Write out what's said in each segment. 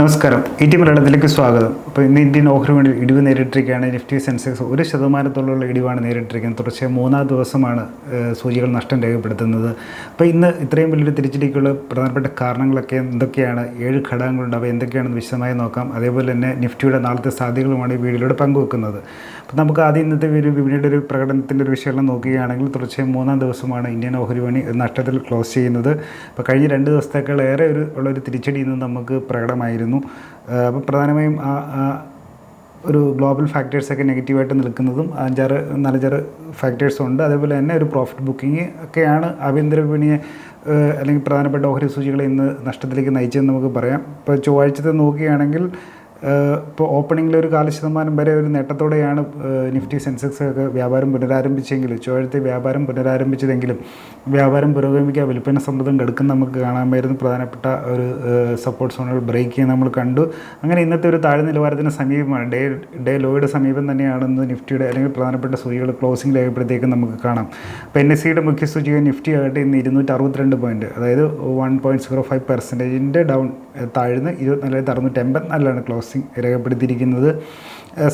നമസ്കാരം. E T മലയാളത്തിലേക്ക് സ്വാഗതം. അപ്പോൾ ഇന്ന് ഇന്ത്യൻ ഓഹരി വേണ്ടി ഇടിവ് നേരിട്ടിരിക്കുകയാണ്. നിഫ്റ്റി സെൻസെക്സ് ഒരു ശതമാനത്തോളമുള്ള ഇടിവാണ് നേരിട്ടിരിക്കുന്നത്. തുടർച്ചയായി മൂന്നാം ദിവസമാണ് സൂചികൾ നഷ്ടം രേഖപ്പെടുത്തുന്നത്. അപ്പോൾ ഇന്ന് ഇത്രയും വലിയൊരു തിരിച്ചടിക്കുള്ള പ്രധാനപ്പെട്ട കാരണങ്ങളൊക്കെ എന്തൊക്കെയാണ്? ഏഴ് ഘടകങ്ങളുണ്ട്. അവ എന്തൊക്കെയാണെന്ന് വിശദമായി നോക്കാം. അതേപോലെ തന്നെ നിഫ്റ്റിയുടെ നാളത്തെ സാധ്യതകളുമാണ് ഈ വീഡിയോയിലൂടെ പങ്കുവെക്കുന്നത്. അപ്പോൾ നമുക്ക് ആദ്യം ഇന്നത്തെ ഒരു വിപണിയുടെ ഒരു പ്രകടനത്തിന്റെ ഒരു വിശകലനം നോക്കുകയാണെങ്കിൽ തുടർച്ചയായി മൂന്നാം ദിവസമാണ് ഇന്ത്യൻ ഓഹരി വിപണി നഷ്ടത്തിൽ ക്ലോസ് ചെയ്യുന്നത്. അപ്പോൾ കഴിഞ്ഞ രണ്ട് ദിവസത്തേക്കാൾ ഏറെ ഒരു ഉള്ളൊരു തിരിച്ചടി ഇന്ന് നമുക്ക് പ്രകടമായിരുന്നു. അപ്പോൾ പ്രധാനമായും ഒരു ഗ്ലോബൽ ഫാക്ടേഴ്സൊക്കെ നെഗറ്റീവായിട്ട് നിൽക്കുന്നതും അഞ്ചാറ് നാലഞ്ചാറ് ഫാക്ടേഴ്സും ഉണ്ട്. അതേപോലെ തന്നെ ഒരു പ്രോഫിറ്റ് ബുക്കിംഗ് ഒക്കെയാണ് ആഭ്യന്തര വിപണിയെ അല്ലെങ്കിൽ പ്രധാനപ്പെട്ട ഓഹരി സൂചികളെ ഇന്ന് നഷ്ടത്തിലേക്ക് നയിച്ചതെന്ന് നമുക്ക് പറയാം. ഇപ്പോൾ ചൊവ്വാഴ്ചത്തെ നോക്കുകയാണെങ്കിൽ ഇപ്പോൾ ഓപ്പണിങ്ങിൽ ഒരു കാല ശതമാനം വരെ ഒരു നേട്ടത്തോടെയാണ് നിഫ്റ്റി സെൻസെക്സ് ഒക്കെ വ്യാപാരം പുനരാരംഭിച്ചെങ്കിലും ചൊവ്വാഴ്ചത്തെ വ്യാപാരം പുനരാരംഭിച്ചതെങ്കിലും വ്യാപാരം പുരോഗമിക്കുക വിൽപ്പന സമ്മതം കെടുക്കുന്ന നമുക്ക് കാണാമായിരുന്നു. പ്രധാനപ്പെട്ട ഒരു സപ്പോർട്ട് സോണുകൾ ബ്രേക്ക് ചെയ്യാൻ നമ്മൾ കണ്ടു. അങ്ങനെ ഇന്നത്തെ ഒരു താഴ്ന്ന നിലവാരത്തിന് സമീപമാണ്. ഡേ ഡേ ലോയുടെ സമീപം തന്നെയാണെന്ന് നിഫ്റ്റിയുടെ അല്ലെങ്കിൽ പ്രധാനപ്പെട്ട സൂചികൾ ക്ലോസിംഗ് രേഖപ്പെടുത്തിയേക്കും നമുക്ക് കാണാം. അപ്പോൾ എൻ എസ് സിയുടെ മുഖ്യ സൂചിക നിഫ്റ്റി ആകട്ടെ ഇന്ന് ഇരുന്നൂറ്റി അറുപത്തിരണ്ട് പോയിന്റ് അതായത് വൺ പോയിന്റ് സീറോ ഫൈവ് പെർസെന്റേജിന്റെ ഡൗൺ താഴ്ന്ന് ഇരുപത്തിനാലായിരത്തി അറുന്നൂറ്റി എൺപത്തിനാലിലാണ് ക്ലോസിംഗ് രേഖപ്പെടുത്തിയിരിക്കുന്നത്.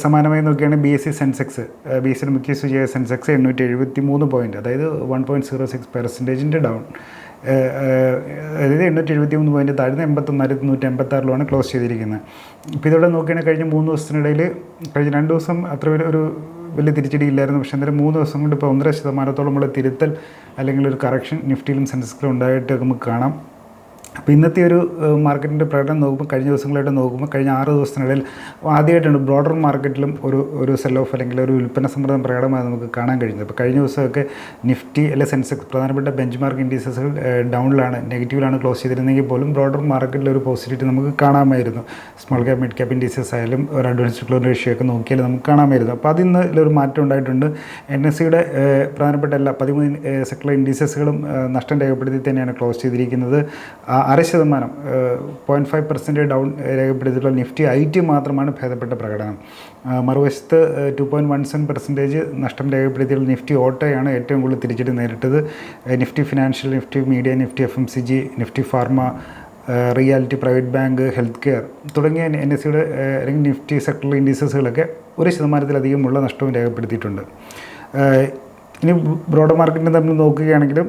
സമാനമായി നോക്കുകയാണെങ്കിൽ B S C Sensex B S സിയുടെ മുഖ്യ സൂചിയായ സെൻസെക്സ് എണ്ണൂറ്റി എഴുപത്തി മൂന്ന് പോയിന്റ് അതായത് വൺ പോയിന്റ് സീറോ സിക്സ് പെർസെന്റേജിന്റെ ഡൗൺ അതായത് എണ്ണൂറ്റി എഴുപത്തി മൂന്ന് പോയിന്റ് താഴ്ന്ന് എൺപത്തൊന്നായിരത്തി നൂറ്റി എൺപത്താറിലുമാണ് ക്ലോസ് ചെയ്തിരിക്കുന്നത്. ഇപ്പോൾ ഇതോടെ നോക്കുകയാണെങ്കിൽ കഴിഞ്ഞ മൂന്ന് ദിവസത്തിനിടയിൽ കഴിഞ്ഞ രണ്ട് ദിവസം അത്ര വലിയ ഒരു വലിയ തിരിച്ചടി ഇല്ലായിരുന്നു പക്ഷേ അന്നേരം മൂന്ന് ദിവസം കൊണ്ട് ഇപ്പോൾ ഒന്നര ശതമാനത്തോളമുള്ള തിരുത്തൽ അല്ലെങ്കിൽ ഒരു കറക്ഷൻ നിഫ്റ്റിയിലും സെൻസെക്സിലും ഉണ്ടായിട്ട് നമുക്ക് കാണാം. അപ്പോൾ ഇന്നത്തെ ഒരു മാർക്കറ്റിന്റെ പ്രകടനം നോക്കുമ്പോൾ കഴിഞ്ഞ ദിവസങ്ങളായിട്ട് നോക്കുമ്പോൾ കഴിഞ്ഞ ആറ് ദിവസത്തിനിടയിൽ ആദ്യമായിട്ടാണ് ബ്രോഡർ മാർക്കറ്റിലും ഒരു ഒരു സെൽ ഓഫ് അല്ലെങ്കിൽ ഒരു ഉൽപ്പന്ന സമ്മർദ്ദം പ്രകടമായി നമുക്ക് കാണാൻ കഴിഞ്ഞത്. അപ്പോൾ കഴിഞ്ഞ ദിവസമൊക്കെ നിഫ്റ്റി അല്ലെ സെൻസെക്സ് പ്രധാനപ്പെട്ട ബെഞ്ച് മാർക്ക് ഇൻഡീസസുകൾ ഡൗണിലാണ് നെഗറ്റീവിലാണ് ക്ലോസ് ചെയ്തിരുന്നെങ്കിൽ പോലും ബ്രോഡർ മാർക്കറ്റിൽ ഒരു പോസിറ്റിവിറ്റി നമുക്ക് കാണാമായിരുന്നു. Small cap mid cap indices ആയാലും ഒരു അഡ്വാൻസ് ക്ലോൺ റേഷ്യോ ഒക്കെ നോക്കിയാൽ നമുക്ക് കാണാമായിരുന്നു. അപ്പോൾ അതിന്ന് ഒരു മാറ്റം ഉണ്ടായിട്ടുണ്ട്. എൻ എസ് സിയുടെ പ്രധാനപ്പെട്ട എല്ലാ പതിമൂന്ന് സെക്ടർ ഇൻഡീസസുകളും നഷ്ടം രേഖപ്പെടുത്തി തന്നെയാണ് ക്ലോസ് ചെയ്തിരിക്കുന്നത്. ആ അര ശതമാനം പോയിന്റ് ഫൈവ് പെർസെന്റ് ഡൗൺ രേഖപ്പെടുത്തിയിട്ടുള്ള നിഫ്റ്റി ഐ ടി മാത്രമാണ് ഭേദപ്പെട്ട പ്രകടനം. മറുവശത്ത് two point one seven percentage നഷ്ടം രേഖപ്പെടുത്തിയുള്ള നിഫ്റ്റി ഓട്ടോയാണ് ഏറ്റവും കൂടുതൽ തിരിച്ചടി നേരിട്ടത്. Nifty financial Nifty media Nifty F M C G Nifty pharma realty private bank health care തുടങ്ങിയ എൻ എസ് സിയുടെ അല്ലെങ്കിൽ നിഫ്റ്റി സെക്ടറിലെ ഇൻഡീസസുകളൊക്കെ ഒരു ശതമാനത്തിലധികമുള്ള നഷ്ടവും രേഖപ്പെടുത്തിയിട്ടുണ്ട്. ഇനി ബ്രോഡ് മാർക്കറ്റിനെ തമ്മിൽ നോക്കുകയാണെങ്കിലും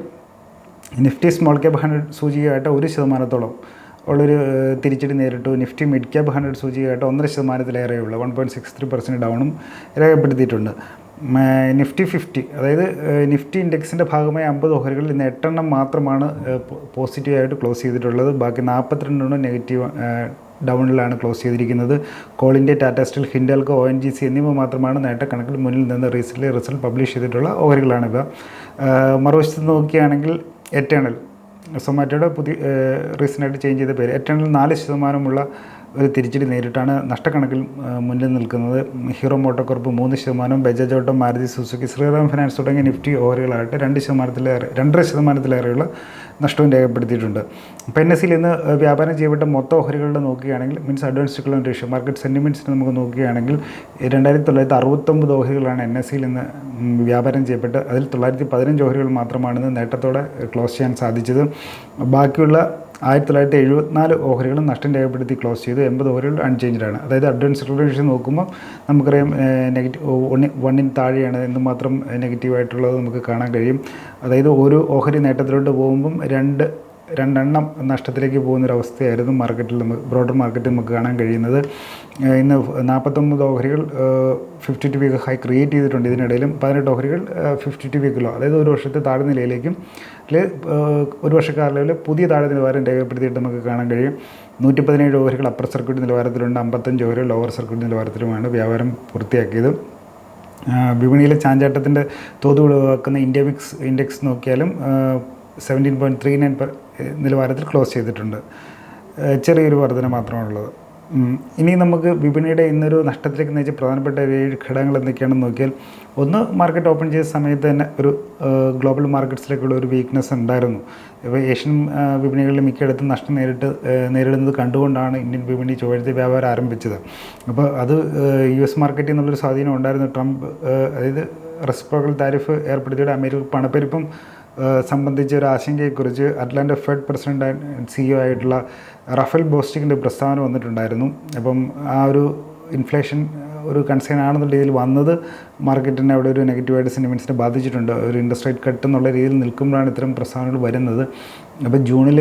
നിഫ്റ്റി സ്മോൾ ക്യാപ് ഹൺഡ്രഡ് സൂചികയായിട്ട് ഒരു ശതമാനത്തോളം ഉള്ളൊരു തിരിച്ചടി നേരിട്ടു. നിഫ്റ്റി മിഡ് ക്യാപ് ഹൺഡ്രഡ് സൂചികയായിട്ട് ഒന്നര ശതമാനത്തിലേറെയുള്ള. One point six three percent ഡൗണും രേഖപ്പെടുത്തിയിട്ടുണ്ട്. നിഫ്റ്റി ഫിഫ്റ്റി അതായത് നിഫ്റ്റി ഇൻഡെക്സിന്റെ ഭാഗമായ അമ്പത് ഓഹരികളിൽ ഇന്ന് എട്ടെണ്ണം മാത്രമാണ് പോസിറ്റീവായിട്ട് ക്ലോസ് ചെയ്തിട്ടുള്ളത്. ബാക്കി നാൽപ്പത്തിരണ്ടെണ്ണം നെഗറ്റീവ് ഡൗണിലാണ് ക്ലോസ് ചെയ്തിരിക്കുന്നത്. Coal India Tata steel Hindalco O N G C എന്നിവ മാത്രമാണ് നേട്ടക്കണക്കിൽ മുന്നിൽ നിന്ന് റീസെന്റ് റിസൾട്ട് പബ്ലിഷ് ചെയ്തിട്ടുള്ള ഓഹരികളാണിവ. മറുവശത്ത് നോക്കുകയാണെങ്കിൽ എറ്റേണൽ സൊമാറ്റോയുടെ പുതിയ റീസെന്റായിട്ട് ചേഞ്ച് ചെയ്ത പേര്. എറ്റേണൽ നാല് ശതമാനമുള്ള ഒരു തിരിച്ചടി നേരിട്ടാണ് നഷ്ടക്കണക്കിൽ മുന്നിൽ നിൽക്കുന്നത്. ഹീറോ മോട്ടോകോർപ്പ് മൂന്ന് ശതമാനം Bajaj auto Maruti Suzuki Shriram finance തുടങ്ങിയ നിഫ്റ്റി ഓഹരികളായിട്ട് രണ്ട് ശതമാനത്തിലേറെ രണ്ടര ശതമാനത്തിലേറെയുള്ള നഷ്ടവും രേഖപ്പെടുത്തിയിട്ടുണ്ട്. അപ്പോൾ എൻ എസ് സിയിൽ ഇന്ന് വ്യാപാരം ചെയ്യപ്പെട്ട മൊത്തം ഓഹരികളുടെ നോക്കുകയാണെങ്കിൽ means advance decline ratio market സെന്റിമെന്റ്സിന് നമുക്ക് നോക്കുകയാണെങ്കിൽ രണ്ടായിരത്തി തൊള്ളായിരത്തി അറുപത്തൊമ്പത് ഓഹരികളാണ് എൻ എസ് സിയിൽ ഇന്ന് വ്യാപാരം ചെയ്യപ്പെട്ട് അതിൽ തൊള്ളായിരത്തി പതിനഞ്ച് ഓഹരികൾ മാത്രമാണ് ഇന്ന് നേട്ടത്തോടെ ക്ലോസ് ചെയ്യാൻ സാധിച്ചത്. ബാക്കിയുള്ള ആയിരത്തി തൊള്ളായിരത്തി എഴുപത്തിനാല് ഓഹരികളും നഷ്ടം രേഖപ്പെടുത്തി ക്ലോസ് ചെയ്തു. എൺപത് ഓഹരികൾ ആണ്. അതായത് അഡ്വാൻസ് റിലേഷൻ നോക്കുമ്പോൾ നമുക്കറിയാം നെഗറ്റീവ് വണ്ണി വണ്ണിന് താഴെയാണ് എന്തുമാത്രം നെഗറ്റീവായിട്ടുള്ളത് നമുക്ക് കാണാൻ കഴിയും. അതായത് ഒരു ഓഹരി നേട്ടത്തിലോട്ട് പോകുമ്പം രണ്ട് രണ്ടെണ്ണം നഷ്ടത്തിലേക്ക് പോകുന്നൊരവസ്ഥയായിരുന്നു മാർക്കറ്റിൽ നമുക്ക് ബ്രോഡർ മാർക്കറ്റിൽ നമുക്ക് കാണാൻ കഴിയുന്നത്. ഇന്ന് നാൽപ്പത്തൊമ്പത് ഓഹരികൾ fifty two week high create ചെയ്തിട്ടുണ്ട്. ഇതിനിടയിലും പതിനെട്ട് ഓഹരികൾ ഫിഫ്റ്റി ടു വീക്കിലോ അതായത് ഒരു വർഷത്തെ താഴ്ന്ന നിലയിലേക്കും ഒരു കാലയളവിൽ പുതിയ താഴെ നിലവാരം രേഖപ്പെടുത്തിയിട്ട് നമുക്ക് കാണാൻ കഴിയും. നൂറ്റി പതിനേഴ് ഓഹരികൾ അപ്പർ സർക്യൂട്ട് നിലവാരത്തിലുണ്ട് അമ്പത്തഞ്ച് ഓഹരികൾ ലോവർ സർക്യൂട്ട് നിലവാരത്തിലുമാണ് വ്യാപാരം പൂർത്തിയാക്കിയത്. വിപണിയിലെ ചാഞ്ചാട്ടത്തിന്റെ തോത് ഒഴിവാക്കുന്ന മിക്സ് ഇൻഡെക്സ് നോക്കിയാലും സെവന്റീൻ പോയിന്റ് ത്രീ നയൻ നിലവാരത്തിൽ ക്ലോസ് ചെയ്തിട്ടുണ്ട്. ചെറിയൊരു വർധന മാത്രമാണുള്ളത്. ഇനി നമുക്ക് വിപണിയുടെ ഇന്നൊരു നഷ്ടത്തിലേക്ക് നയിച്ച പ്രധാനപ്പെട്ട ഏഴ് ഘടകങ്ങൾ എന്തൊക്കെയാണെന്ന് നോക്കിയാൽ ഒന്ന് മാർക്കറ്റ് ഓപ്പൺ ചെയ്ത സമയത്ത് തന്നെ ഒരു ഗ്ലോബൽ മാർക്കറ്റ്സിലേക്കുള്ള ഒരു വീക്ക്നെസ് ഉണ്ടായിരുന്നു. ഇപ്പോൾ ഏഷ്യൻ വിപണികളിൽ മിക്കയിടത്തും നഷ്ടം നേരിട്ട് നേരിടുന്നത് കണ്ടുകൊണ്ടാണ് ഇന്ത്യൻ വിപണി ചൊവ്വാഴ്ച വ്യാപാരം ആരംഭിച്ചത്. അപ്പോൾ അത് യു എസ് മാർക്കറ്റിൽ നിന്നുള്ളൊരു സ്വാധീനം ഉണ്ടായിരുന്നു. ട്രംപ് അതായത് റെസിപ്രോക്കൽ താരിഫ് ഏർപ്പെടുത്തിയുടെ അമേരിക്ക പണപ്പെരുപ്പം സംബന്ധിച്ച ഒരു ആശങ്കയെക്കുറിച്ച് Atlanta Fed president and CEO ആയിട്ടുള്ള റഫേൽ ബോസ്റ്റിക്കിന്റെ പ്രസ്താവന വന്നിട്ടുണ്ടായിരുന്നു. അപ്പം ആ ഒരു ഇൻഫ്ലേഷൻ ഒരു കൺസേൺ ആണെന്നുള്ള രീതിയിൽ വന്നത് മാർക്കറ്റിനെ അവിടെ ഒരു നെഗറ്റീവായിട്ട് സെന്റിമെന്റ്സിനെ ബാധിച്ചിട്ടുണ്ട്. ഒരു ഇൻട്രസ്റ്റ് റേറ്റ് കട്ട് എന്നുള്ള രീതിയിൽ നിൽക്കുമ്പോഴാണ് ഇത്തരം പ്രസ്താവനകൾ വരുന്നത്. അപ്പോൾ ജൂണിൽ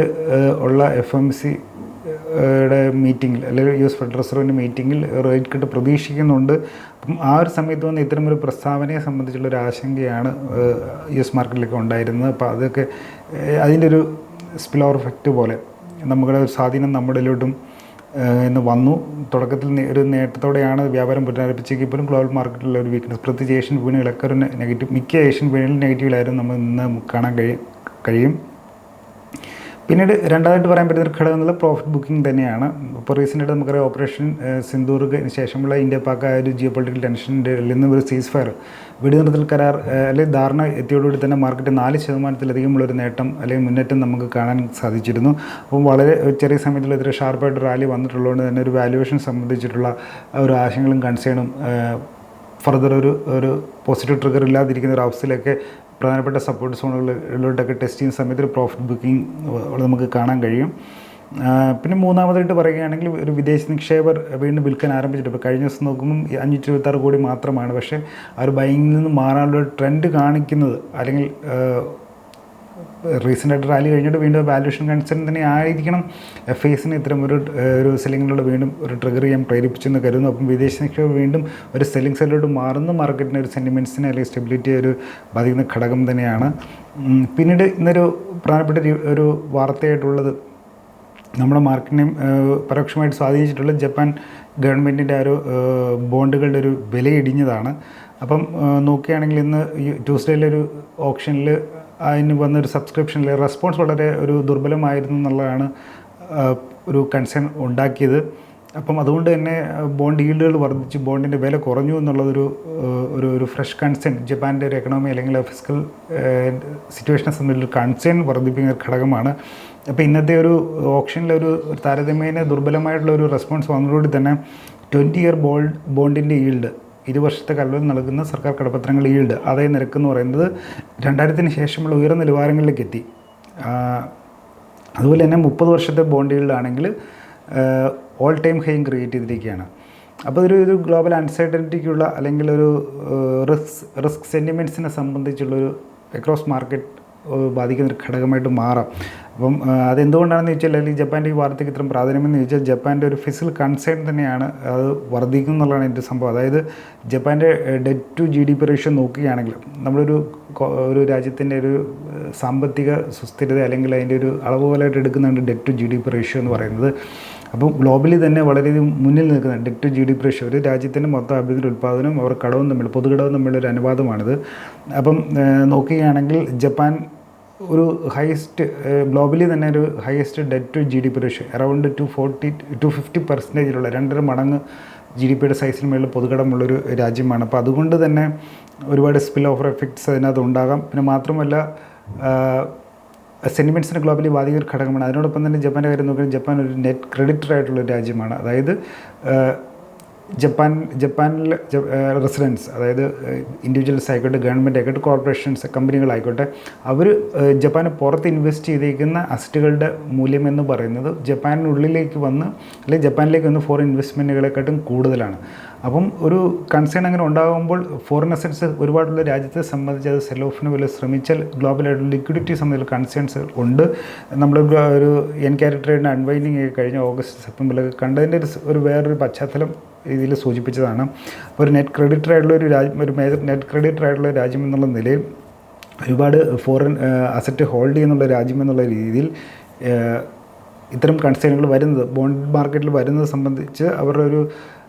ഉള്ള എഫ് എം സി യുടെ മീറ്റിങ്ങിൽ അല്ലെങ്കിൽ യു എസ് ഫെഡറൽ റിസർവിന്റെ മീറ്റിങ്ങിൽ റേറ്റ് കട്ട് പ്രതീക്ഷിക്കുന്നുണ്ട്. അപ്പം ആ ഒരു സമയത്ത് വന്ന് ഇത്തരമൊരു പ്രസ്താവനയെ സംബന്ധിച്ചുള്ള ഒരു ആശങ്കയാണ് യു എസ് മാർക്കറ്റിലൊക്കെ ഉണ്ടായിരുന്നത്. അപ്പോൾ അതൊക്കെ അതിന്റെ ഒരു സ്പിൽ ഓവർ എഫക്റ്റ് പോലെ നമ്മുടെ സ്വാധീനം നമ്മുടെയിലോട്ടും എന്ന് വന്നു. തുടക്കത്തിൽ ഒരു നേട്ടത്തോടെയാണ് വ്യാപാരം പുനരാരംഭിച്ചെങ്കിൽ പോലും ഗ്ലോബൽ മാർക്കറ്റിലുള്ള ഒരു വീക്ക്നസ് പ്രത്യേകിച്ച് ഏഷ്യൻ വിപണികളൊക്കെ ഒരു നെഗറ്റീവ് മിക്ക ഏഷ്യൻ വിപണികളും നെഗറ്റീവിലായിരുന്നു നമ്മൾ ഇന്ന് കാണാൻ കഴിയും കഴിയും. പിന്നീട് രണ്ടാമതായിട്ട് പറയാൻ പറ്റുന്ന ഒരു ഘടകം എന്നുള്ളത് പ്രോഫിറ്റ് ബുക്കിംഗ് തന്നെയാണ്. ഇപ്പോൾ റീസെന്റായിട്ട് നമുക്കറിയാം ഓപ്പറേഷൻ സിന്ധൂർഗിന് ശേഷമുള്ള ഇന്ത്യ പാക് ആ ഒരു ജിയോ പൊളിറ്റിക്കൽ ടെൻഷന്റെ നിന്ന് ഒരു സീസ് ഫയർ വെടിനിർത്തൽ കരാർ അല്ലെങ്കിൽ ധാരണ എത്തിയോടുകൂടി തന്നെ മാർക്കറ്റ് നാല് ശതമാനത്തിലധികമുള്ള ഒരു നേട്ടം അല്ലെങ്കിൽ മുന്നേറ്റം നമുക്ക് കാണാൻ സാധിച്ചിരുന്നു. അപ്പം വളരെ ചെറിയ സമയത്തിൽ ഇത്ര ഷാർപ്പായിട്ട് റാലി വന്നിട്ടുള്ളതുകൊണ്ട് തന്നെ ഒരു വാല്യുവേഷൻ സംബന്ധിച്ചിട്ടുള്ള ഒരു ആശയങ്ങളും കൺസേണും ഫർദർ ഒരു ഒരു പോസിറ്റീവ് ട്രിഗർ ഇല്ലാതിരിക്കുന്ന ഒരു അവസ്ഥയിലൊക്കെ പ്രധാനപ്പെട്ട സപ്പോർട്ട് സോണുകളിലോട്ടൊക്കെ ടെസ്റ്റ് ചെയ്യുന്ന സമയത്ത് ഒരു പ്രോഫിറ്റ് ബുക്കിംഗ് നമുക്ക് കാണാൻ കഴിയും. പിന്നെ മൂന്നാമതായിട്ട് പറയുകയാണെങ്കിൽ ഒരു വിദേശ നിക്ഷേപർ വീണ്ടും വിൽക്കാൻ ആരംഭിച്ചിട്ടുണ്ട്. ഇപ്പോൾ കഴിഞ്ഞ ദിവസം നോക്കുമ്പം അഞ്ഞൂറ്റി ഇരുപത്താറ് കോടി മാത്രമാണ്. പക്ഷേ ആ ഒരു ബൈങ്ങിൽ നിന്ന് മാറാനുള്ള ട്രെൻഡ് കാണിക്കുന്നത്. അല്ലെങ്കിൽ റീസെന്റ് ആയിട്ട് റാലി കഴിഞ്ഞിട്ട് വീണ്ടും വാല്യൂഷൻ കൺസേൺ തന്നെ ആയിരിക്കണം. എഫ് ഐസിന് ഇത്തരം ഒരു ഒരു സെല്ലിങ്ങിലൂടെ വീണ്ടും ഒരു ട്രിഗർ ചെയ്യാൻ പ്രേരിപ്പിച്ചെന്ന് കരുതുന്നു. അപ്പം വിദേശ നിക്ഷേപം വീണ്ടും ഒരു സെല്ലിംഗ് സെല്ലിലോട്ട് മാറുന്ന. മാർക്കറ്റിന്റെ ഒരു സെന്റിമെന്റ്സിനെ അല്ലെങ്കിൽ സ്റ്റെബിലിറ്റി ഒരു ബാധിക്കുന്ന ഘടകം തന്നെയാണ്. പിന്നീട് ഇന്നൊരു പ്രധാനപ്പെട്ട ഒരു- വാർത്തയായിട്ടുള്ളത് നമ്മുടെ മാർക്കറ്റിനെയും പരോക്ഷമായിട്ട് സ്വാധീനിച്ചിട്ടുള്ള ജപ്പാൻ ഗവൺമെന്റിന്റെ ആ ഒരു ബോണ്ടുകളുടെ ഒരു വില ഇടിഞ്ഞതാണ് അപ്പം നോക്കുകയാണെങ്കിൽ ഇന്ന് ട്യൂസ്ഡേയിലൊരു ഓപ്ഷനിൽ അതിന് വന്നൊരു സബ്സ്ക്രിപ്ഷനിൽ റെസ്പോൺസ് വളരെ ഒരു ദുർബലമായിരുന്നു എന്നുള്ളതാണ് ഒരു കൺസേൺ ഉണ്ടാക്കിയത്. അപ്പം അതുകൊണ്ട് തന്നെ ബോണ്ട് ഈൽഡുകൾ വർദ്ധിച്ച് ബോണ്ടിന്റെ വില കുറഞ്ഞു എന്നുള്ളതൊരു ഒരു ഒരു ഫ്രഷ് കൺസേൺ ജപ്പാന്റെ ഒരു എക്കണോമി അല്ലെങ്കിൽ ഫിസിക്കൽ സിറ്റുവേഷനെ സംബന്ധിച്ചൊരു കൺസേൺ വർദ്ധിപ്പിക്കുന്ന ഒരു ഘടകമാണ്. അപ്പോൾ ഇന്നത്തെ ഒരു ഓപ്ഷനിലെ ഒരു താരതമ്യേന ദുർബലമായിട്ടുള്ള ഒരു റെസ്പോൺസ് വന്നതോടുകൂടി തന്നെ ട്വന്റി ഇയർ ബോൾഡ് ബോണ്ടിന്റെ ഈൽഡ് ഇരു വർഷത്തെ കലവിൽ നൽകുന്ന സർക്കാർ കടപ്പത്രങ്ങൾ ഈൽഡ്. അതേ നിരക്ക് എന്ന് പറയുന്നത് രണ്ടായിരത്തിന് ശേഷമുള്ള ഉയർന്ന നിലവാരങ്ങളിലേക്ക് എത്തി. അതുപോലെ തന്നെ മുപ്പത് വർഷത്തെ ബോണ്ട് ഈൽഡാണെങ്കിൽ ഓൾ ടൈം ഹൈയും ക്രിയേറ്റ് ചെയ്തിരിക്കുകയാണ്. അപ്പോൾ ഇതൊരു ഒരു ഗ്ലോബൽ അൺസർട്ടനിറ്റിക്കുള്ള അല്ലെങ്കിൽ ഒരു റിസ്ക് റിസ്ക് സെന്റിമെന്റ്സിനെ സംബന്ധിച്ചുള്ളൊരു അക്രോസ് മാർക്കറ്റ് ബാധിക്കുന്ന ഒരു ഘടകമായിട്ട് മാറാം. അപ്പം അതെന്തുകൊണ്ടാണെന്ന് ചോദിച്ചാൽ അല്ലെങ്കിൽ ജപ്പാന്റെ ഈ വാർത്തയ്ക്ക് ഇത്രയും പ്രാധാന്യമെന്ന് ചോദിച്ചാൽ ജപ്പാന്റെ ഒരു ഫിസിൽ കൺസേൺ തന്നെയാണ് അത് വർദ്ധിക്കും എന്നുള്ളതാണ് എന്റെ സംഭവം. അതായത് ജപ്പാന്റെ debt to G D P ratio നോക്കുകയാണെങ്കിൽ നമ്മളൊരു ഒരു രാജ്യത്തിന്റെ ഒരു സാമ്പത്തിക സുസ്ഥിരത അല്ലെങ്കിൽ അതിന്റെ ഒരു അളവ് പോലായിട്ട് എടുക്കുന്നുണ്ട് debt to G D P ratio എന്ന് പറയുന്നത്. അപ്പം ഗ്ലോബലി തന്നെ വളരെയധികം മുന്നിൽ നിൽക്കുന്ന debt to G D P ratio ഒരു രാജ്യത്തിന്റെ മൊത്തം ആഭ്യന്തര ഉൽപ്പാദനവും അവർ കടവും തമ്മിൽ പൊതുകടവും തമ്മിലുള്ള ഒരു അനുപാതമാണിത്. അപ്പം നോക്കുകയാണെങ്കിൽ ജപ്പാൻ ഒരു ഹയസ്റ്റ് ഗ്ലോബലി തന്നെ ഒരു highest debt to G D P ratio around two forty to fifty പെർസെന്റേജിലുള്ള രണ്ടര മടങ്ങ് ജി ഡി പിയുടെ സൈസിന് മേളിൽ പൊതുകടമുള്ളൊരു രാജ്യമാണ്. അപ്പോൾ അതുകൊണ്ട് തന്നെ ഒരുപാട് സ്പിൽ ഓഫർ എഫക്ട്സ് അതിനകത്ത് ഉണ്ടാകാം. പിന്നെ മാത്രമല്ല സെന്റിമെന്റ്സിന് ഗ്ലോബലി ബാധിക്കുന്ന ഒരു ഘടകമാണ്. അതിനോടൊപ്പം തന്നെ ജപ്പാന്റെ കാര്യം നോക്കുകയാണെങ്കിൽ ജപ്പാൻ ഒരു നെറ്റ് ക്രെഡിറ്റർ ആയിട്ടുള്ള രാജ്യമാണ്. അതായത് ജപ്പാൻ ജപ്പാനിൽ റെസിഡൻസ് അതായത് ഇൻഡിവിജ്വൽസ് ആയിക്കോട്ടെ ഗവൺമെന്റ് ആയിക്കോട്ടെ കോർപ്പറേഷൻസ് കമ്പനികളായിക്കോട്ടെ അവർ ജപ്പാന് പുറത്ത് ഇൻവെസ്റ്റ് ചെയ്തിരിക്കുന്ന അസറ്റുകളുടെ മൂല്യം എന്ന് പറയുന്നത് ജപ്പാനിനുള്ളിലേക്ക് വന്ന് അല്ലെങ്കിൽ ജപ്പാനിലേക്ക് വന്ന് ഫോറിൻ ഇൻവെസ്റ്റ്മെന്റുകളെക്കാട്ടും കൂടുതലാണ്. അപ്പം ഒരു കൺസേൺ അങ്ങനെ ഉണ്ടാകുമ്പോൾ ഫോറിൻ അസറ്റ്സ് ഒരുപാടുള്ള രാജ്യത്തെ സംബന്ധിച്ച് അത് സെൽ ഓഫിന് വല്ല ശ്രമിച്ചാൽ ഗ്ലോബലായിട്ടുള്ള ലിക്വിഡിറ്റി സംബന്ധിച്ചുള്ള കൺസേൺസ് ഉണ്ട്. നമ്മൾ ഒരു എൻ ക്യാരക്ടറിന്റെ അൺവൈൻഡിങ് കഴിഞ്ഞ ഓഗസ്റ്റ് സെപ്റ്റംബറിലൊക്കെ കണ്ടതിന്റെ ഒരു വേറൊരു പശ്ചാത്തലം രീതിയിൽ സൂചിപ്പിച്ചതാണ്. ഒരു നെറ്റ് ക്രെഡിറ്റർ ആയിട്ടുള്ള ഒരു രാജ്യം ഒരു മേജർ നെറ്റ് ക്രെഡിറ്റർ ആയിട്ടുള്ള രാജ്യം എന്നുള്ള നിലയിൽ ഒരുപാട് ഫോറിൻ അസറ്റ് ഹോൾഡ് ചെയ്യുന്നുള്ള രാജ്യം എന്നുള്ള രീതിയിൽ ഇത്തരം കൺസേണുകൾ വരുന്നത് ബോണ്ട് മാർക്കറ്റിൽ വരുന്നത് സംബന്ധിച്ച് അവരുടെ ഒരു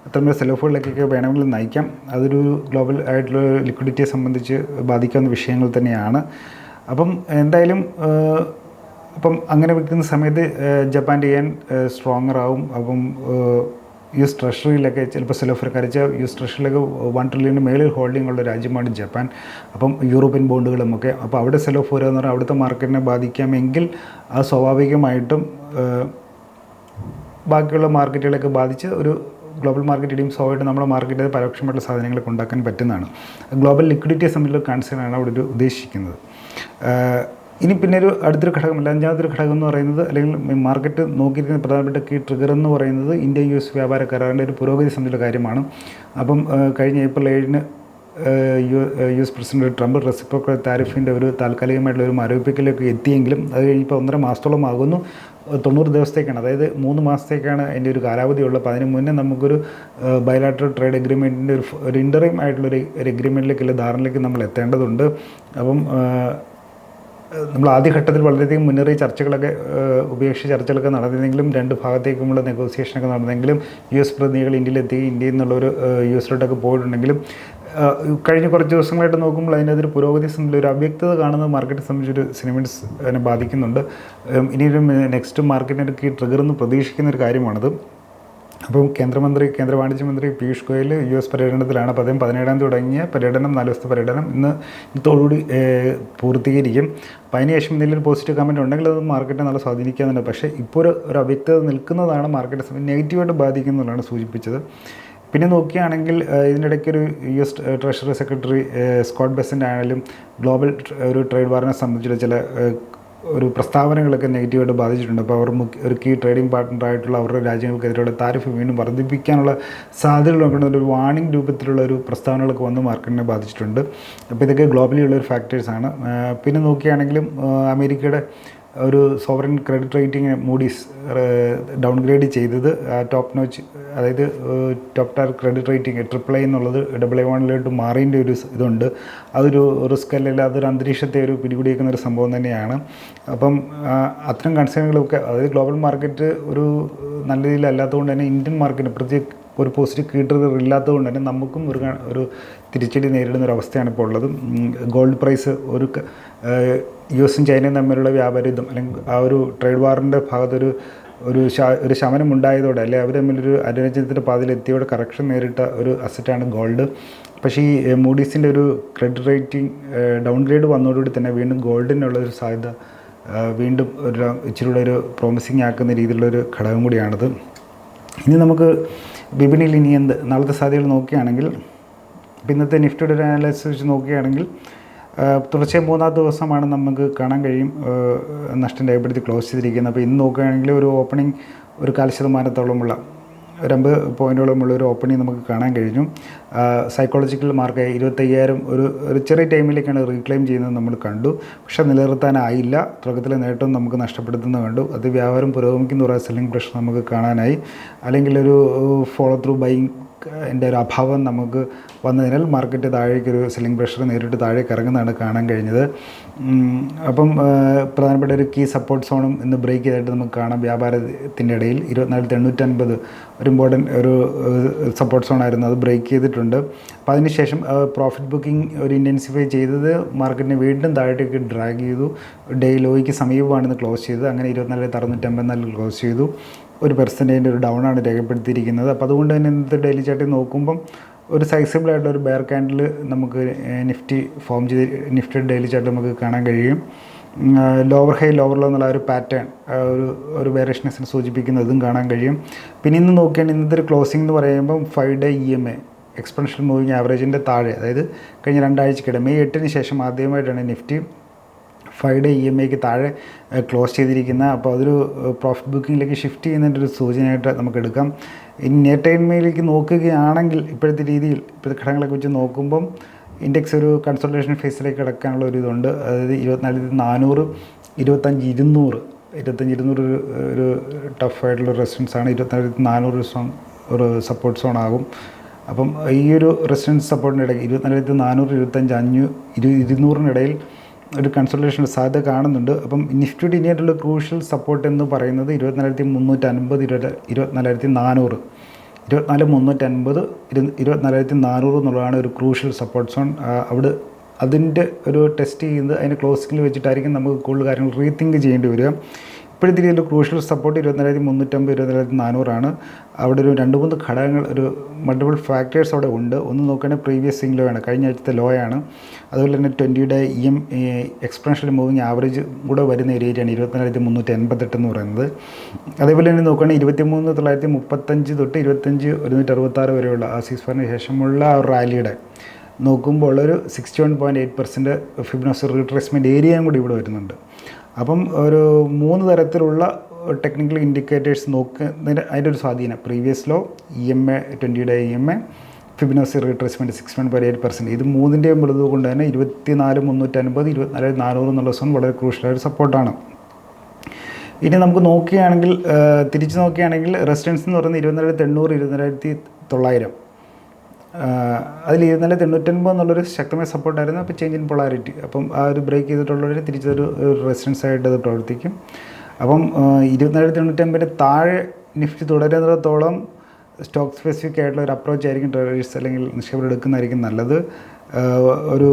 അത്തരം സെലോഫുകളിലേക്കൊക്കെ വേണമെങ്കിൽ നയിക്കാം. അതൊരു ഗ്ലോബൽ ആയിട്ടുള്ള ലിക്വിഡിറ്റിയെ സംബന്ധിച്ച് ബാധിക്കാവുന്ന വിഷയങ്ങൾ തന്നെയാണ്. അപ്പം എന്തായാലും അപ്പം അങ്ങനെ വെക്കുന്ന സമയത്ത് ജപ്പാന്റെ yen സ്ട്രോങ്ങർ ആവും. അപ്പം യു എസ് ട്രഷറിയിലൊക്കെ ചിലപ്പോൾ സെലോഫർ കരച്ച യു എസ് ട്രഷറിയിലൊക്കെ വൺ ട്രില്യന് മേളിൽ ഹോൾഡിംഗ് ഉള്ള രാജ്യമാണ് ജപ്പാൻ. അപ്പം യൂറോപ്യൻ ബോണ്ടുകളുമൊക്കെ അപ്പോൾ അവിടെ സെലോഫ് വരിക എന്ന് പറഞ്ഞാൽ അവിടുത്തെ മാർക്കറ്റിനെ ബാധിക്കാമെങ്കിൽ അത് സ്വാഭാവികമായിട്ടും ബാക്കിയുള്ള മാർക്കറ്റുകളൊക്കെ ബാധിച്ച് ഒരു ഗ്ലോബൽ മാർക്കറ്റ് ഇടിയും സ്വാഭാവികമായിട്ട് നമ്മുടെ മാർക്കറ്റിൽ പരോക്ഷമായിട്ടുള്ള സാധനങ്ങളൊക്കെ ഉണ്ടാക്കാൻ പറ്റുന്നതാണ്. ഗ്ലോബൽ ലിക്വിഡിറ്റിയെ സംബന്ധിച്ചുള്ള കൺസേൺ ആണ് അവിടെ ഒരു ഉദ്ദേശിക്കുന്നത്. ഇനി പിന്നെ ഒരു അടുത്തൊരു ഘടകമല്ല അഞ്ചാമതൊരു ഘടകം എന്ന് പറയുന്നത് അല്ലെങ്കിൽ മാർക്കറ്റ് നോക്കിയിരിക്കുന്ന പ്രധാനപ്പെട്ട കീ ട്രിഗർ എന്ന് പറയുന്നത് ഇന്ത്യ യു എസ് വ്യാപാര കരാറിന്റെ ഒരു പുരോഗതി സംബന്ധിച്ച കാര്യമാണ്. അപ്പം കഴിഞ്ഞ ഏപ്രിൽ ഏഴിന് U U S president Trump reciprocal താരിഫിന്റെ ഒരു താൽക്കാലികമായിട്ടുള്ള ഒരു മരവിപ്പിക്കലേക്ക് എത്തിയെങ്കിലും അത് കഴിഞ്ഞിപ്പോൾ ഒന്നര മാസത്തോളം ആകുന്നു തൊണ്ണൂറ് ദിവസത്തേക്കാണ് അതായത് മൂന്ന് മാസത്തേക്കാണ് അതിന്റെ ഒരു കാലാവധി ഉള്ളത് അപ്പോൾ അതിന് മുന്നേ നമുക്കൊരു ബയലാട്രൽ ട്രേഡ് എഗ്രിമെന്റിന്റെ ഒരു ഒരു ഇന്ററിം ആയിട്ടുള്ളൊരു ഒരു എഗ്രിമെന്റിലേക്ക് അല്ലെങ്കിൽ ധാരണയിലേക്ക് നമ്മൾ എത്തേണ്ടതുണ്ട്. അപ്പം നമ്മൾ ആദ്യഘട്ടത്തിൽ വളരെയധികം മുന്നേറിയ ചർച്ചകളൊക്കെ ഉപേക്ഷിച്ച് ചർച്ചകളൊക്കെ നടന്നിരുന്നെങ്കിലും രണ്ട് ഭാഗത്തേക്കുമുള്ള നെഗോസിയേഷനൊക്കെ നടന്നെങ്കിലും യു എസ് പ്രതിനിധികൾ ഇന്ത്യയിലെത്തി ഇന്ത്യയിൽ നിന്നുള്ളൊരു യു എസിലോട്ടൊക്കെ പോയിട്ടുണ്ടെങ്കിലും കഴിഞ്ഞ കുറച്ച് ദിവസങ്ങളായിട്ട് നോക്കുമ്പോൾ അതിനകത്തൊരു പുരോഗതി സംബന്ധിച്ച് ഒരു അവ്യക്തത കാണുന്നത് മാർക്കറ്റ് സംബന്ധിച്ചൊരു സിനിമൻസ് അതിനെ ബാധിക്കുന്നുണ്ട്. ഇനിയൊരു നെക്സ്റ്റ് മാർക്കറ്റിനൊക്കെ ട്രിഗർ എന്ന് പ്രതീക്ഷിക്കുന്ന ഒരു കാര്യമാണത്. അപ്പം കേന്ദ്രമന്ത്രി കേന്ദ്ര വാണിജ്യമന്ത്രി പീയൂഷ് ഗോയൽ യു എസ് പര്യടനത്തിലാണ്. അപ്പോൾ അദ്ദേഹം പതിനേഴാം തീയതി തുടങ്ങിയ പര്യടനം നാല് ദിവസത്തെ പര്യടനം ഇന്ന് ഇത്തോടുകൂടി പൂർത്തീകരിക്കും. അപ്പം അതിനുശേഷം എന്തെങ്കിലും പോസിറ്റീവ് കമന്റ് ഉണ്ടെങ്കിൽ അത് മാർക്കറ്റിനെ നല്ല സ്വാധീനിക്കാമെന്നുണ്ട് പക്ഷേ ഇപ്പോൾ ഒരു ഒരു അവ്യക്തത നിൽക്കുന്നതാണ് മാർക്കറ്റ് നെഗറ്റീവായിട്ട് ബാധിക്കുന്നതാണ് സൂചിപ്പിച്ചത്. പിന്നെ നോക്കുകയാണെങ്കിൽ ഇതിനിടയ്ക്ക് ഒരു U S treasury secretary Scott Bessent ആണെങ്കിലും ഗ്ലോബൽ ഒരു ട്രേഡ് വാറിനെ സംബന്ധിച്ചുള്ള ചില ഒരു പ്രസ്താവനകളൊക്കെ നെഗറ്റീവായിട്ട് ബാധിച്ചിട്ടുണ്ട്. അപ്പോൾ അവർ ഒരു കീ ട്രേഡിംഗ് പാർട്ട്ണറായിട്ടുള്ള അവരുടെ രാജ്യങ്ങൾക്കെതിരെയുള്ള താരിഫ് വീണ്ടും വർദ്ധിപ്പിക്കാനുള്ള സാധ്യതകൾ നോക്കേണ്ട ഒരു വാണിംഗ് രൂപത്തിലുള്ള ഒരു പ്രസ്താവനകളൊക്കെ വന്ന് മാർക്കറ്റിനെ ബാധിച്ചിട്ടുണ്ട്. അപ്പോൾ ഇതൊക്കെ ഗ്ലോബലി ഉള്ള ഒരു ഫാക്ടേഴ്സാണ് പിന്നെ നോക്കുകയാണെങ്കിലും അമേരിക്കയുടെ ഒരു sovereign credit rating Moody's downgrade ചെയ്തത്. ടോപ്പ് നോച്ച് അതായത് top tier credit rating triple A എന്നുള്ളത് ഡബിൾ ഐ വണ്ണിലോട്ട് മാറിന്റെ ഒരു ഇതുണ്ട്. അതൊരു റിസ്ക് അല്ലെങ്കിൽ അതൊരു അന്തരീക്ഷത്തെ ഒരു പിടികൂടിയേക്കുന്ന ഒരു സംഭവം തന്നെയാണ്. അപ്പം അത്തരം കൺസേണുകളൊക്കെ അതായത് ഗ്ലോബൽ മാർക്കറ്റ് ഒരു നല്ല രീതിയിൽ അല്ലാത്തതുകൊണ്ട് തന്നെ ഇന്ത്യൻ മാർക്കറ്റ് പ്രത്യേക ഒരു പോസിറ്റീവ് കീട്ടർ ഇല്ലാത്തതുകൊണ്ട് തന്നെ നമുക്കും ഒരു ഒരു തിരിച്ചടി നേരിടുന്ന ഒരു അവസ്ഥയാണ് ഇപ്പോൾ ഉള്ളത്. ഗോൾഡ് പ്രൈസ് ഒരു യു എസും ചൈനയും തമ്മിലുള്ള വ്യാപാര യുദ്ധം അല്ലെങ്കിൽ ആ ഒരു ട്രേഡ് വാറിന്റെ ഭാഗത്തൊരു ഒരു ഒരു ശമനം ഉണ്ടായതോടെ അല്ലെ? അവർ തമ്മിലൊരു അനുരഞ്ജനത്തിന്റെ പാതയിലെത്തിയോടെ കറക്ഷൻ നേരിട്ട ഒരു അസറ്റാണ് ഗോൾഡ് പക്ഷേ ഈ മൂഡീസിന്റെ ഒരു ക്രെഡിറ്റ് റേറ്റിംഗ് ഡൗൺ ഗ്രേഡ് വന്നതോടുകൂടി തന്നെ വീണ്ടും ഗോൾഡിനുള്ള ഒരു സാധ്യത വീണ്ടും ഒരു ഇച്ചിരി കൂടെ ഒരു പ്രോമിസിങ് ആക്കുന്ന രീതിയിലുള്ളൊരു ഘടകം കൂടിയാണത്. ഇനി നമുക്ക് വിപണിയിൽ ഇനി എന്ത് നാളത്തെ സാധ്യതകൾ നോക്കുകയാണെങ്കിൽ ഇന്നത്തെ നിഫ്റ്റിയുടെ ഒരു അനാലിസിസ് വെച്ച് നോക്കുകയാണെങ്കിൽ തുടർച്ചയായി മൂന്നാം ദിവസമാണ് നമുക്ക് കാണാൻ കഴിയും നഷ്ടം രേഖപ്പെടുത്തി ക്ലോസ് ചെയ്തിരിക്കുന്നത്. അപ്പോൾ ഇന്ന് നോക്കുകയാണെങ്കിൽ ഒരു ഓപ്പണിംഗ് ഒരു കാൽ ശതമാനത്തോളമുള്ള ഒരു അമ്പത് പോയിന്റോളമുള്ള ഒരു ഓപ്പണിംഗ് നമുക്ക് കാണാൻ കഴിഞ്ഞു. സൈക്കോളജിക്കൽ മാർക്ക് ഇരുപത്തയ്യായിരം ഒരു ഒരു ചെറിയ ടൈമിലേക്കാണ് റീക്ലെയിം ചെയ്യുന്നത് നമ്മൾ കണ്ടു. പക്ഷേ നിലനിർത്താനായില്ല. തുടക്കത്തിലെ നേട്ടം നമുക്ക് നഷ്ടപ്പെടുത്തുന്നത് കണ്ടു. അത് വ്യാപാരം പുരോഗമിക്കുന്ന കുറേ സെല്ലിംഗ് പ്രഷർ നമുക്ക് കാണാനായി. അല്ലെങ്കിൽ ഒരു ഫോളോ ത്രൂ ബൈങ് എന്റെ ഒരു അഭാവം നമുക്ക് വന്നതിനാൽ മാർക്കറ്റ് താഴേക്ക് ഒരു സെല്ലിംഗ് പ്രഷർ നേരിട്ട് താഴേക്ക് ഇറങ്ങുന്നതാണ് കാണാൻ കഴിഞ്ഞത്. അപ്പം പ്രധാനപ്പെട്ട ഒരു കീ സപ്പോർട്ട് സോണും ഇന്ന് ബ്രേക്ക് ചെയ്തായിട്ട് നമുക്ക് കാണാം വ്യാപാരത്തിന്റെ ഇടയിൽ. ഇരുപത്തിനാല് തൊണ്ണൂറ്റൻപത് ഒരു ഇമ്പോർട്ടന്റ് ഒരു സപ്പോർട്ട് സോൺ ആയിരുന്നു. അത് ബ്രേക്ക് ചെയ്തിട്ടുണ്ട്. അപ്പോൾ അതിനുശേഷം പ്രോഫിറ്റ് ബുക്കിംഗ് ഒരു ഇന്റൻസിഫൈ ചെയ്തത് മാർക്കറ്റിനെ വീണ്ടും താഴേക്ക് ഡ്രാഗ് ചെയ്തു. ഡേ ലോയ്ക്ക് സമീപമാണ് ഇന്ന് ക്ലോസ് ചെയ്തത് അങ്ങനെ ഇരുപത്തിനാല് അറുന്നൂറ്റമ്പത്തിനാലിൽ ക്ലോസ് ചെയ്തു. ഒരു പെർസെന്റേജിന്റെ ഒരു ഡൗൺ ആണ് രേഖപ്പെടുത്തിയിരിക്കുന്നത്. അപ്പോൾ അതുകൊണ്ട് തന്നെ ഇന്നത്തെ ഡെയിലി ചാർട്ടിൽ നോക്കുമ്പം ഒരു സൈസബിൾ ആയിട്ടുള്ള ഒരു ബെയർ ക്യാൻഡിൽ നമുക്ക് നിഫ്റ്റി ഫോം ചെയ്ത് നിഫ്റ്റി ഡെയിലി ചാർട്ട് നമുക്ക് കാണാൻ കഴിയും. ലോവർ ഹൈ ലോവർ ലോ എന്നുള്ള ഒരു പാറ്റേൺ ഒരു ഒരു വേരിയേഷൻസിനെ സൂചിപ്പിക്കുന്നതും കാണാൻ കഴിയും. പിന്നെ ഇന്ന് നോക്കിയാൽ ഇന്നത്തെ ഒരു ക്ലോസിംഗ് എന്ന് പറയുമ്പം five day E M A exponential moving ആവറേജിന്റെ താഴെ അതായത് കഴിഞ്ഞ രണ്ടാഴ്ചക്കിടെ മെയ് എട്ടിന് ശേഷം ആദ്യമായിട്ടാണ് Nifty five day E M ഐക്ക് താഴെ ക്ലോസ് ചെയ്തിരിക്കുന്ന. അപ്പോൾ അതൊരു പ്രോഫിറ്റ് ബുക്കിങ്ങിലേക്ക് ഷിഫ്റ്റ് ചെയ്യുന്നതിന്റെ ഒരു സൂചനയായിട്ട് നമുക്ക് എടുക്കാം. ഇനി നെറ്റ് ടൈമിലേക്ക് നോക്കുകയാണെങ്കിൽ ഇപ്പോഴത്തെ രീതിയിൽ ഇപ്പോഴത്തെ ഘടകങ്ങളൊക്കെ വെച്ച് നോക്കുമ്പം ഇൻഡെക്സ് ഒരു കൺസൾട്ടേഷൻ ഫേസിലേക്ക് കിടക്കാനുള്ള ഒരു ഇതുണ്ട്. അതായത് ഇരുപത്തിനാലായിരത്തി നാനൂറ് ഇരുപത്തഞ്ച് ഇരുന്നൂറ്. ഇരുപത്തഞ്ച് ഇരുന്നൂറ് ഒരു ഒരു ടഫായിട്ടുള്ള റെസിസ്റ്റൻസ് ആണ്. ഇരുപത്തിനാലായിരത്തി നാനൂറ് സോൺ ഒരു സപ്പോർട്ട് സോൺ ആകും. അപ്പം ഈ ഒരു റെസിഡൻസ് സപ്പോർട്ടിന്റെ ഇടയ്ക്ക് ഇരുപത്തിനാലായിരത്തി നാനൂറ് ഇരുപത്തഞ്ച് അഞ്ഞൂ ഇരു ഇരുന്നൂറിനിടയിൽ ഒരു കൺസൾട്ടേഷൻ സാധ്യത കാണുന്നുണ്ട്. അപ്പം നിഫ്റ്റിയുടെ ഇനിയായിട്ടുള്ള ക്രൂഷ്യൽ സപ്പോർട്ട് എന്ന് പറയുന്നത് ഇരുപത്തിനാലായിരത്തി മുന്നൂറ്റി അൻപത് ഇരുപത് ഇരുപത്തിനാലായിരത്തി നാനൂറ്. ഇരുപത്തിനാല് മുന്നൂറ്റി അൻപത് ഇരു ഇരുപത്തിനാലായിരത്തി നാനൂറ് എന്നുള്ളതാണ് ഒരു ക്രൂഷ്യൽ സപ്പോർട്ട് സോൺ അവിടെ അതിന്റെ ഒരു ടെസ്റ്റ് ചെയ്യുന്നത് അതിന്റെ ക്ലോസിങ്ങിൽ വെച്ചിട്ടായിരിക്കും നമുക്ക് കൂടുതൽ കാര്യങ്ങൾ റീതിങ്ക് ചെയ്യേണ്ടി വരിക. ഇപ്പോഴത്തെ എന്റെ ക്രൂഷ്യൽ സപ്പോർട്ട് ഇരുപത്തിനായിരത്തി മുന്നൂറ്റമ്പത് ഇരുപത്തിനായിരത്തി നാനൂറാണ്. അവിടെ ഒരു രണ്ട് മൂന്ന് ഘടകങ്ങൾ ഒരു മൾട്ടിപ്പിൾ ഫാക്ടേഴ്സ് അവിടെ ഉണ്ട്. ഒന്ന് നോക്കുകയാണെങ്കിൽ പ്രീവിയസ് സിംഗ് ലോ ആണ്. കഴിഞ്ഞ ആഴ്ചത്തെ ലോ ആണ്. അതുപോലെ തന്നെ ട്വന്റിയുടെ E M exponential moving average കൂടെ വരുന്ന ഏരിയയാണ് ഇരുപത്തിനായിരത്തി മുന്നൂറ്റി എൺപത്തെട്ട് എന്ന് പറയുന്നത്. അതേപോലെ തന്നെ നോക്കുകയാണെങ്കിൽ ഇരുപത്തി മൂന്ന് തൊള്ളായിരത്തി മുപ്പത്തഞ്ച് തൊട്ട് ഇരുപത്തഞ്ച് ഒരുന്നൂറ്റി അറുപത്താറ് വരെയുള്ള ആ സീസ്ഫറിന് ശേഷമുള്ള ആ റാലിയുടെ നോക്കുമ്പോൾ ഒരു sixty one point eight percent Fibonacci retracement ഏരിയയും കൂടി ഇവിടെ വരുന്നുണ്ട്. അപ്പം ഒരു മൂന്ന് തരത്തിലുള്ള ടെക്നിക്കൽ ഇൻഡിക്കേറ്റേഴ്സ് നോക്കുന്നതിന് അതിന്റെ ഒരു സ്വാധീനം. Previous low E M A ട്വന്റിയുടെ E M A Fibonacci retracement six point eight percent ഇത് മൂന്നിന്റെയും ഉള്ളത് കൊണ്ട് തന്നെ ഇരുപത്തിനാല് മുന്നൂറ്റൻപത് ഇരുപത്തിനാല് നാനൂറ് എന്നുള്ള സോൺ വളരെ ക്രൂഷ്യലായൊരു സപ്പോർട്ടാണ് ഇനി നമുക്ക് നോക്കുകയാണെങ്കിൽ തിരിച്ച് നോക്കുകയാണെങ്കിൽ റെസിഡൻസ് എന്ന് പറയുന്നത് ഇരുപത്തിനായിരത്തി എണ്ണൂറ് ഇരുപത്തിനായിരത്തി തൊള്ളായിരം. അതിൽ ഇരുന്നാലെ തൊണ്ണൂറ്റൊൻപത് എന്നുള്ളൊരു ശക്തമായ സപ്പോർട്ടായിരുന്നു. അപ്പോൾ ചേഞ്ച് ഇൻ പൊളാരിറ്റി അപ്പം ആ ഒരു ബ്രേക്ക് ചെയ്തിട്ടുള്ളവർ തിരിച്ചൊരു റെസിഡൻസ് ആയിട്ട് അത് പ്രവർത്തിക്കും. അപ്പം ഇരുപത്തിനാല് തൊണ്ണൂറ്റൊമ്പതിന് താഴെ നിഫ്റ്റി തുടരുന്നിടത്തോളം സ്റ്റോക്ക് സ്പെസിഫിക് ആയിട്ടുള്ള ഒരു അപ്രോച്ച് ആയിരിക്കും ട്രേഡേഴ്സ് അല്ലെങ്കിൽ നിക്ഷേപം എടുക്കുന്നതായിരിക്കും നല്ലത്. ഒരു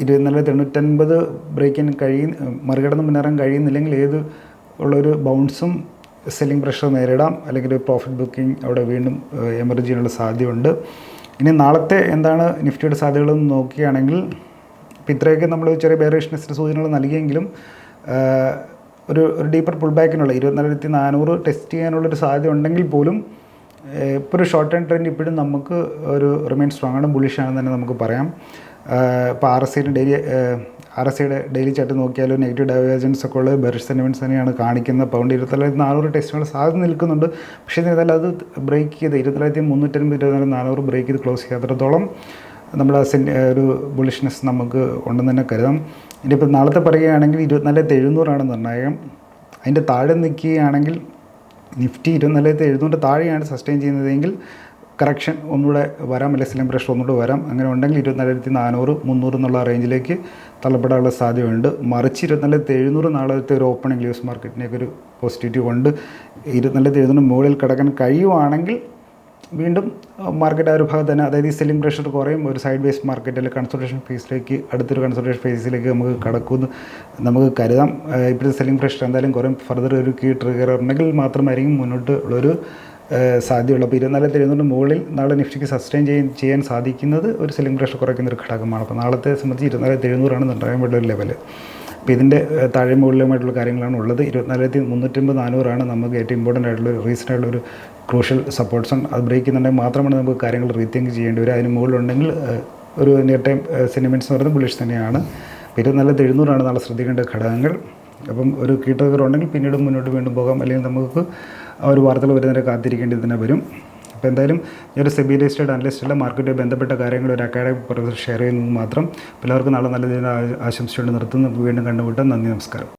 ഇരുപത്തിനാല് തൊണ്ണൂറ്റൊൻപത് ബ്രേക്കിന് കഴിയും മറികടന്ന് മുന്നേറാൻ കഴിയുന്നില്ലെങ്കിൽ ഏത് ഉള്ളൊരു ബൗൺസും സെല്ലിംഗ് പ്രഷർ നേരിടാം. അല്ലെങ്കിൽ പ്രോഫിറ്റ് ബുക്കിംഗ് അവിടെ വീണ്ടും എമർജ് ചെയ്യാനുള്ള സാധ്യതയുണ്ട്. ഇനി നാളത്തെ എന്താണ് നിഫ്റ്റിയുടെ സാധ്യതകളെന്ന് നോക്കുകയാണെങ്കിൽ ഇപ്പം ഇത്രയൊക്കെ നമ്മൾ ചെറിയ ബേറേഷൻസിന്റെ സൂചനകൾ നൽകിയെങ്കിലും ഒരു ഒരു ഡീപ്പർ പുൾ ബാക്കിനുള്ള ഇരുപത്തിനാലായിരത്തി നാനൂറ് ടെസ്റ്റ് ചെയ്യാനുള്ളൊരു സാധ്യത ഉണ്ടെങ്കിൽ പോലും ഇപ്പോൾ ഒരു ഷോർട്ട് ടേം ട്രെൻഡ് ഇപ്പോഴും നമുക്ക് ഒരു റിമൈൻ സ്ട്രോങ് ആണ് ബുള്ളിഷ് ആണെന്ന് തന്നെ നമുക്ക് പറയാം. ഇപ്പോൾ ആർ എസ് സിയുടെ ഡെയിലി ആർ എസ് സിയുടെ ഡെയിലി ചാർട്ട് നോക്കിയാലും നെഗറ്റീവ് ഡൈവേജൻസ് ഒക്കെ ഉള്ളത് ബെറിഷ് സെന്റിമെന്റ്സ് തന്നെയാണ് കാണിക്കുന്നത്. പൗണ്ട് ഇരുപത്തിനാലായിരത്തി നാനൂറ് ടെസ്റ്റുകൾ സാധ്യത നിൽക്കുന്നുണ്ട്. പക്ഷേ എന്നിരുന്നാലും അത് ബ്രേക്ക് ചെയ്ത് ഇരുപത്തിനാലായിരത്തി മുന്നൂറ്റൻപത് ഇരുപത്തിനാല് നാനൂറ് ബ്രേക്ക് ചെയ്ത് ക്ലോസ് ചെയ്യാത്തിടത്തോളം നമ്മുടെ സെൻ ഒരു ബുളിഷ്നെസ് നമുക്ക് ഉണ്ടെന്ന് തന്നെ കരുതാം. ഇനിയിപ്പോൾ നാളത്തെ പറയുകയാണെങ്കിൽ ഇരുപത്തിനാലായിരത്തി എഴുന്നൂറാണ് നിർണായകം അതിന്റെ താഴെ നിൽക്കുകയാണെങ്കിൽ നിഫ്റ്റി ഇരുപത്തിനാലായിരത്തി എഴുന്നൂറ് താഴെയാണ് സസ്റ്റെയിൻ ചെയ്യുന്നതെങ്കിൽ കറക്ഷൻ ഒന്നുകൂടെ വരാം അല്ലെങ്കിൽ സിലിം പ്രഷർ ഒന്നുകൂടെ വരാം. അങ്ങനെ ഉണ്ടെങ്കിൽ ഇരുപത്തിനാലായിരത്തി നാനൂറ് മുന്നൂറ് എന്നുള്ള റേഞ്ചിലേക്ക് തള്ളപ്പെടാനുള്ള സാധ്യതയുണ്ട്. മറിച്ച് ഇരുപത്തിനാലായിരത്തി എഴുന്നൂറ് നാളത്തെ ഒരു ഓപ്പണിംഗ് ലൂസ് മാർക്കറ്റിനേക്ക് ഒരു പോസിറ്റീവ് കൊണ്ട് ഇരുപത്തിനാലായിരത്തി എഴുന്നൂറ് മുകളിൽ കിടക്കാൻ കഴിയുവാണെങ്കിൽ വീണ്ടും മാർക്കറ്റ് ആ ഒരു ഭാഗത്ത് തന്നെ അതായത് ഈ സെല്ലിംഗ് പ്രഷർ കുറയും. ഒരു സൈഡ് വേസ് മാർക്കറ്റ് അല്ലെങ്കിൽ കൺസൾട്ടേഷൻ ഫേസിലേക്ക് അടുത്തൊരു കൺസൾട്ടേഷൻ ഫേസിലേക്ക് നമുക്ക് കടക്കുമെന്ന് നമുക്ക് കരുതാം. ഇപ്പോഴത്തെ സെല്ലിംഗ് പ്രഷർ എന്തായാലും കുറയും. ഫർദർ ഒരു കീ ട്രിഗർ ഉണ്ടെങ്കിൽ മാത്രമായിരിക്കും മുന്നോട്ട് ഉള്ളൊരു ആഹ് സാധ്യതയുള്ളൂ. അപ്പോൾ ഇരുപത്തിനാലായിരത്തി എഴുന്നൂറ് മുകളിൽ നാളെ നിഫ്റ്റിക്ക് സസ്റ്റെയിൻ ചെയ്യാൻ ചെയ്യാൻ സാധിക്കുന്നത് ഒരു സെല്ലിംഗ് പ്രഷർ കുറയ്ക്കുന്ന ഒരു ഘടകമാണ്. അപ്പോൾ നാളത്തെ സംബന്ധിച്ച് ഇരുപത്തിനാലായിരത്തി എഴുന്നൂറാണ് നിർണയമുള്ള ഒരു ലെവൽ അപ്പോൾ ഇതിന്റെ താഴെ മുകളിലുമായിട്ടുള്ള കാര്യങ്ങളാണ് ഉള്ളത്. ഇരുപത്തിനാലായിരത്തി മുന്നൂറ്റമ്പത് നാനൂറാണ് നമുക്ക് ഏറ്റവും ഇമ്പോർട്ടന്റ് ആയിട്ടുള്ള റീസൺ ആയിട്ടുള്ള ഒരു ക്രൂഷ്യൽ സപ്പോർട്ട്സ് അത് ബ്രേക്ക് ചെയ്യുന്നുണ്ടെങ്കിൽ മാത്രമാണ് നമുക്ക് കാര്യങ്ങൾ റീതിങ്ക് ചെയ്യേണ്ടി വരിക. അതിന് മുകളിലുണ്ടെങ്കിൽ ഒരു നിയർ ടൈം സെന്റിമെന്റ്സ് എന്ന് പറയുന്നത് ബുള്ളിഷ് തന്നെയാണ്. ഇരുപത്തിനാലായിരത്തി എഴുന്നൂറാണ് നാളെ ശ്രദ്ധിക്കേണ്ട ഘടകങ്ങൾ. അപ്പം ഒരു കീട്ടകർ ഉണ്ടെങ്കിൽ പിന്നീട് മുന്നോട്ട് വീണ്ടും പോകാം. അല്ലെങ്കിൽ നമുക്ക് ഒരു വാർത്തകൾ വരുന്നവരെ കാത്തിരിക്കേണ്ടി തന്നെ വരും. അപ്പോൾ എന്തായാലും ഞാനൊരു ഒരു സെബി രജിസ്റ്റേഡ് അല്ല മാർക്കറ്റുമായി ബന്ധപ്പെട്ട കാര്യങ്ങൾ ഒരു അക്കാഡമിക് പ്രൊഫസർ ഷെയർ ചെയ്യുന്നത് മാത്രം. എല്ലാവർക്കും നാളെ നല്ല രീതിയിൽ ആശംസിച്ചുകൊണ്ട് നിർത്തുന്നു. വീണ്ടും കണ്ടുമുട്ടാം. നന്ദി നമസ്കാരം.